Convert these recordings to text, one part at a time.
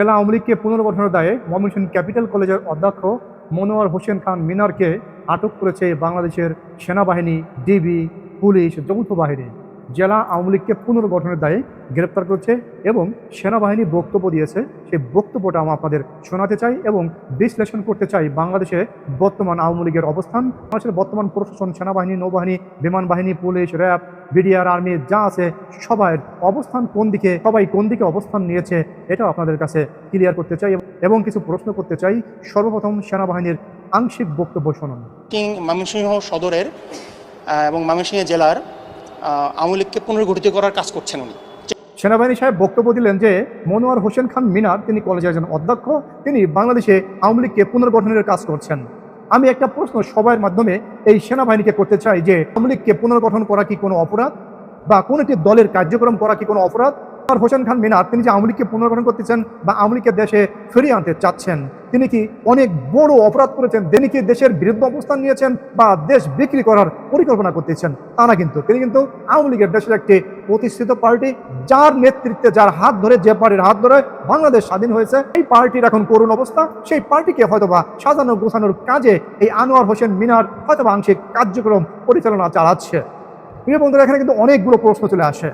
জেলা আওয়ামী পুনর্গঠনের দায়ে ময়মনসিংহ ক্যাপিটাল কলেজের অধ্যক্ষ মনোয়ার হোসেন খান মিনারকে আটক করেছে বাংলাদেশের সেনাবাহিনী, ডিবি, পুলিশ, যৌথ বাহিনী। জেলা আওয়ামী লীগকে পুনর্গঠনের দায়ে গ্রেপ্তার করছে এবং সেনাবাহিনী বক্তব্য দিয়েছে। সেই বক্তব্যটা আমরা আপনাদের শোনাতে চাই এবং বিশ্লেষণ করতে চাই বাংলাদেশে বর্তমান আওয়ামী লীগের অবস্থান, বাংলাদেশের বর্তমান প্রশাসন, সেনাবাহিনী, নৌবাহিনী, বিমান বাহিনী, পুলিশ, র্যাব বিডিআর আর্মি যা আছে সবাই অবস্থান কোন দিকে সবাই কোন দিকে অবস্থান নিয়েছে এটাও আপনাদের কাছে ক্লিয়ার করতে চাই এবং কিছু প্রশ্ন করতে চাই। সর্বপ্রথম সেনাবাহিনীর আংশিক বক্তব্য শুনুন। কিং ময়মনসিংহ সদরের এবং ময়মনসিংহ জেলার আওয়ামী লীগকে পুনর্গঠিত করার কাজ করছেন উনি। সেনাবাহিনী সাহেব বক্তব্য দিলেন যে মনোয়ার হোসেন খান মিনার তিনি কলেজের একজন অধ্যক্ষ তিনি বাংলাদেশে আওয়ামী লীগকে পুনর্গঠনের কাজ করছেন। আমি একটা প্রশ্ন সবার মাধ্যমে এই সেনাবাহিনীকে করতে চাই যে আওয়ামী লীগকে পুনর্গঠন করা কি কোনো অপরাধ? বা কোন একটি দলের কার্যক্রম করা কি কোনো অপরাধ? মনোয়ার হোসেন খান মিনার তিনি যে আওয়ামী লীগকে পুনর্গঠন করতেছেন বা আওয়ামী লীগকে দেশে ফিরিয়ে আনতে চাচ্ছেন, তিনি কি অনেক বড় অপরাধ করেছেন? তিনি কি দেশের বিরুদ্ধে অবস্থান নিয়েছেন বা দেশ বিক্রি করার পরিকল্পনা করতেছেন? তা না কিন্তু, তিনি কিন্তু আওয়ামী লীগের দেশের একটি প্রতিষ্ঠিত পার্টি, যার নেতৃত্বে, যার হাত ধরে, যে পার্টির হাত ধরে বাংলাদেশ স্বাধীন হয়েছে, এই পার্টির এখন করুণ অবস্থা। সেই পার্টিকে হয়তোবা সাজানো গোছানোর কাজে এই আনোয়ার হোসেন মিনার হয়তোবা আংশিক কার্যক্রম পরিচালনা চালাচ্ছে। প্রিয় বন্ধুরা, এখানে কিন্তু অনেকগুলো প্রশ্ন চলে আসে।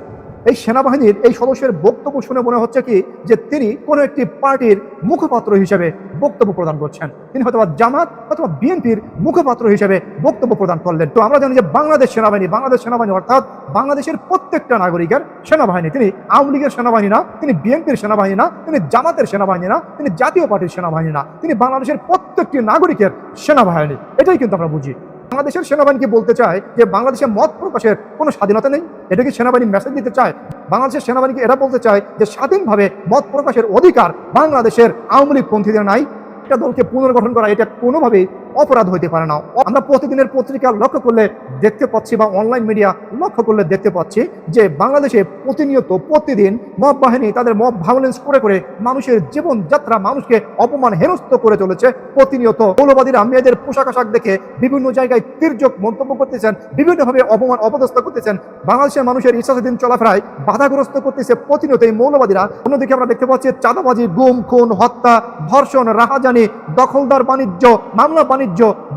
এই সেনাবাহিনীর এই সদস্যের বক্তব্য শুনে মনে হচ্ছে কি, যে তিনি কোনো একটি পার্টির মুখপাত্র হিসেবে বক্তব্য প্রদান করছেন। তিনি হয়তো জামাত অথবা বিএনপির মুখপাত্র হিসেবে বক্তব্য প্রদান করলেন। তো আমরা জানি যে বাংলাদেশ সেনাবাহিনী বাংলাদেশ সেনাবাহিনী অর্থাৎ বাংলাদেশের প্রত্যেকটা নাগরিকের সেনাবাহিনী। তিনি আওয়ামী লীগের সেনাবাহিনী না, তিনি বিএনপির সেনাবাহিনী না, তিনি জামাতের সেনাবাহিনী না, তিনি জাতীয় পার্টির সেনাবাহিনী না, তিনি বাংলাদেশের প্রত্যেকটি নাগরিকের সেনাবাহিনী। এটাই কিন্তু আমরা বুঝি। বাংলাদেশের সেনাবাহিনীকে বলতে চায় যে বাংলাদেশে মত প্রকাশের কোনো স্বাধীনতা নেই? এটাকে সেনাবাহিনী মেসেজ দিতে চায়? বাংলাদেশের সেনাবাহিনীকে এটা বলতে চায় যে স্বাধীনভাবে মত প্রকাশের অধিকার বাংলাদেশের আওয়ামী লীগ পন্থীদের নাই। একটা দলকে পুনর্গঠন করা, এটা কোনোভাবেই অপরাধ হইতে পারে না। আমরা প্রতিদিনের পত্রিকা লক্ষ্য করলে দেখতে পাচ্ছি বা অনলাইন মিডিয়া লক্ষ্য করলে দেখতে পাচ্ছি যে বাংলাদেশে প্রতিনিয়ত প্রতিদিন মব বাহিনী তাদের মব ভায়োলেন্স করে করে মানুষের জীবন যাত্রা মানুষকে অপমান হেনস্থ করে চলেছে। প্রতিনিয়ত মৌলবাদীরা মেয়েদের পোশাক আশাক দেখে বিভিন্ন জায়গায় তির্যক মন্তব্য করতেছেন, বিভিন্নভাবে অপমান অপদস্থ করতেছেন। বাংলাদেশের মানুষের ইচ্ছাধীন চলাফেরায় বাধাগ্রস্ত করতেছে প্রতিনিয়ত এই মৌলবাদীরা। অন্যদিকে আমরা দেখতে পাচ্ছি চাঁদাবাজি, গুম, খুন, হত্যা, ধর্ষণ, রাহাজানি, দখলদার বাণিজ্য, মামলা বাণিজ্য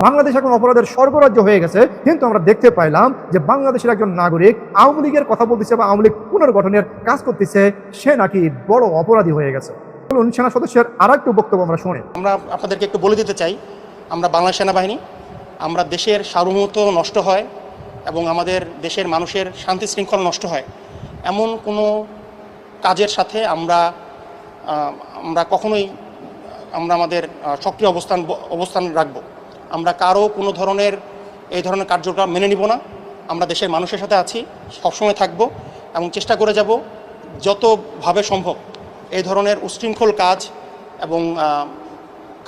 বাংলাদেশ এখন অপরাধের স্বর্গরাজ্য হয়ে গেছে। কিন্তু আমরা দেখতে পাইলাম যে বাংলাদেশের একজন নাগরিক আওয়ামী লীগের কথা বলতেছে বা আওয়ামী লীগ পুনর্গঠনের কাজ করতেছে, সে নাকি বড় অপরাধী হয়ে গেছে। বলুন সেনা সদস্যের আর একটু বক্তব্য আমরা শুনি। আমরা আপনাদেরকে একটু বলে দিতে চাই, আমরা বাংলা সেনাবাহিনী, আমরা দেশের সার্বভৌমত্ব নষ্ট হয় এবং আমাদের দেশের মানুষের শান্তি শৃঙ্খলা নষ্ট হয়। এমন কোনো কাজের সাথে আমরা আমরা কখনোই, আমরা আমাদের সক্রিয় অবস্থান অবস্থান রাখব। আমরা কারও কোনো ধরনের, এই ধরনের কার্যক্রম মেনে নিব না। আমরা দেশের মানুষের সাথে আছি, সবসময় থাকব এবং চেষ্টা করে যাব যতভাবে সম্ভব এই ধরনের উশৃঙ্খল কাজ এবং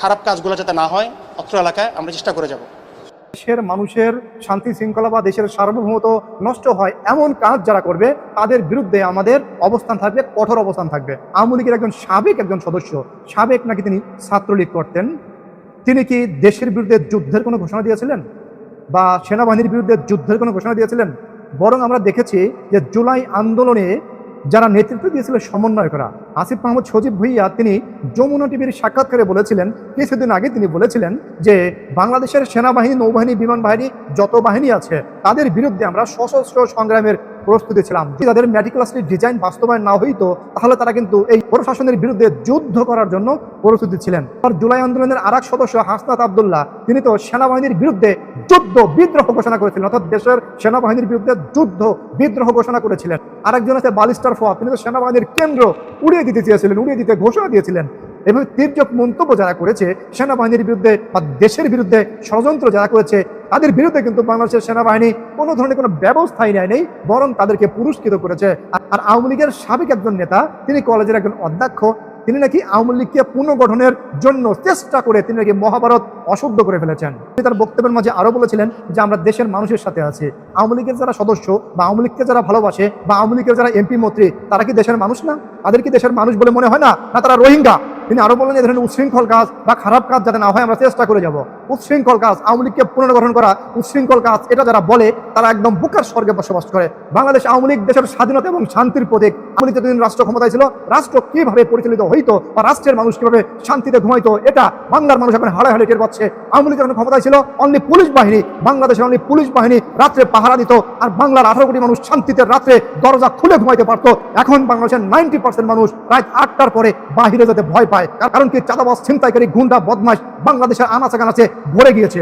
খারাপ কাজগুলো যাতে না হয় অত্র এলাকায় আমরা চেষ্টা করে যাব। দেশের মানুষের শান্তি শৃঙ্খলা বা দেশের সার্বভৌমত্ব নষ্ট হয় এমন কাজ যারা করবে, তাদের বিরুদ্ধে আমাদের অবস্থান থাকবে, কঠোর অবস্থান থাকবে। আওয়ামী লীগের একজন সাবেক একজন সদস্য, সাবেক নাকি তিনি ছাত্রলীগ করতেন তিনি কি দেশের বিরুদ্ধে যুদ্ধের কোনো ঘোষণা দিয়েছিলেন? বা সেনাবাহিনীর বিরুদ্ধে যুদ্ধের কোনো ঘোষণা দিয়েছিলেন? বরং আমরা দেখেছি যে জুলাই আন্দোলনে যারা নেতৃত্ব দিয়েছিল সমন্বয়করা, আসিফ মাহমুদ, সজীব ভুইয়া, তিনি যমুনা টিভির সাক্ষাৎকারে বলেছিলেন, কিছুদিন আগে তিনি বলেছিলেন যে বাংলাদেশের সেনাবাহিনী, নৌবাহিনী, বিমান বাহিনী যত বাহিনী আছে, তাদের বিরুদ্ধে আমরা সশস্ত্র সংগ্রামের প্রস্তুতি ছিলাম। যদি তাদের মেটিকুলাসলি ডিজাইন বাস্তবায়ন না হইতো, তাহলে তারা কিন্তু এই প্রশাসনের বিরুদ্ধে যুদ্ধ করার জন্য প্রস্তুতি ছিলেন। আর জুলাই আন্দোলনের আর সদস্য হাসনাত আবদুল্লাহ, তিনি তো সেনাবাহিনীর বিরুদ্ধে যুদ্ধ বিদ্রোহ ঘোষণা করেছিলেন, অর্থাৎ দেশের সেনাবাহিনীর বিরুদ্ধে যুদ্ধ বিদ্রোহ ঘোষণা করেছিলেন। আরেকজন আছে বালিস্টার ফোয়া তিনি তো সেনাবাহিনীর কেন্দ্র উড়িয়ে দিতে চেয়েছিলেন, উড়িয়ে দিতে ঘোষণা দিয়েছিলেন। এভাবে তির্যক মন্তব্য যারা করেছে, সেনাবাহিনীর বিরুদ্ধে বা দেশের বিরুদ্ধে ষড়যন্ত্র যারা করেছে তাদের বিরুদ্ধে কিন্তু বাংলাদেশের সেনাবাহিনী কোনো ধরনের কোনো ব্যবস্থাই নেয় নেই, বরং তাদেরকে পুরস্কৃত করেছে। আর- আওয়ামী লীগের সাবেক একজন নেতা, তিনি কলেজের একজন অধ্যক্ষ, তিনি নাকি আওয়ামী লীগকে পুনর্গঠনের জন্য চেষ্টা করে তিনি নাকি মহাভারত অশুদ্ধ করে ফেলেছেন। তিনি তার বক্তব্যের মাঝে আরও বলেছিলেন যে, আমরা দেশের মানুষের সাথে আছি। আওয়ামী লীগের যারা সদস্য বা আওয়ামী লীগকে যারা ভালোবাসে বা আওয়ামী লীগের যারা এমপি, মন্ত্রী, তারা কি দেশের মানুষ না? তাদের কি দেশের মানুষ বলে মনে হয় না? না, তারা রোহিঙ্গা। তিনি আরও বললেন যে ধরনের উচ্ছৃঙ্খল কাজ বা খারাপ কাজ যাতে না হয়, আমরা চেষ্টা করে যাব। উচ্ছৃঙ্খল কাজ আওয়ামী লীগকে পুনর্গঠন করা, উচ্ছৃঙ্খল কাজ, এটা যারা বলে, তারা একদম বুকার স্বর্গে বসবাস করে। বাংলাদেশ আওয়ামী লীগ দেশের স্বাধীনতা এবং শান্তির প্রতীক। আওয়ামী লীগ যতদিন রাষ্ট্র ক্ষমতায় ছিল, রাষ্ট্র কীভাবে পরিচালিত হইতো বা রাষ্ট্রের মানুষ কীভাবে শান্তিতে ঘুমাইতো, এটা বাংলার মানুষ এখন হাড়ে হাড়ে টের পাচ্ছে। আওয়ামী লীগ যখন ক্ষমতায় ছিল অনলি পুলিশ বাহিনী, বাংলাদেশের অনলি পুলিশ বাহিনী রাত্রে পাহারা দিত, আর বাংলার আঠারো কোটি মানুষ শান্তিতে রাত্রে দরজা খুলে ঘুমাইতে পারতো। এখন বাংলাদেশের নাইনটি পার্সেন্ট মানুষ রাত আটটার পরে বাহিরে যেতে ভয় পায়। কারণ কি চাঁদাবাস ছিনতাইকারী গুন্ডা বদমাস বাংলাদেশের আনাচে কানাচে ভরে গিয়েছে।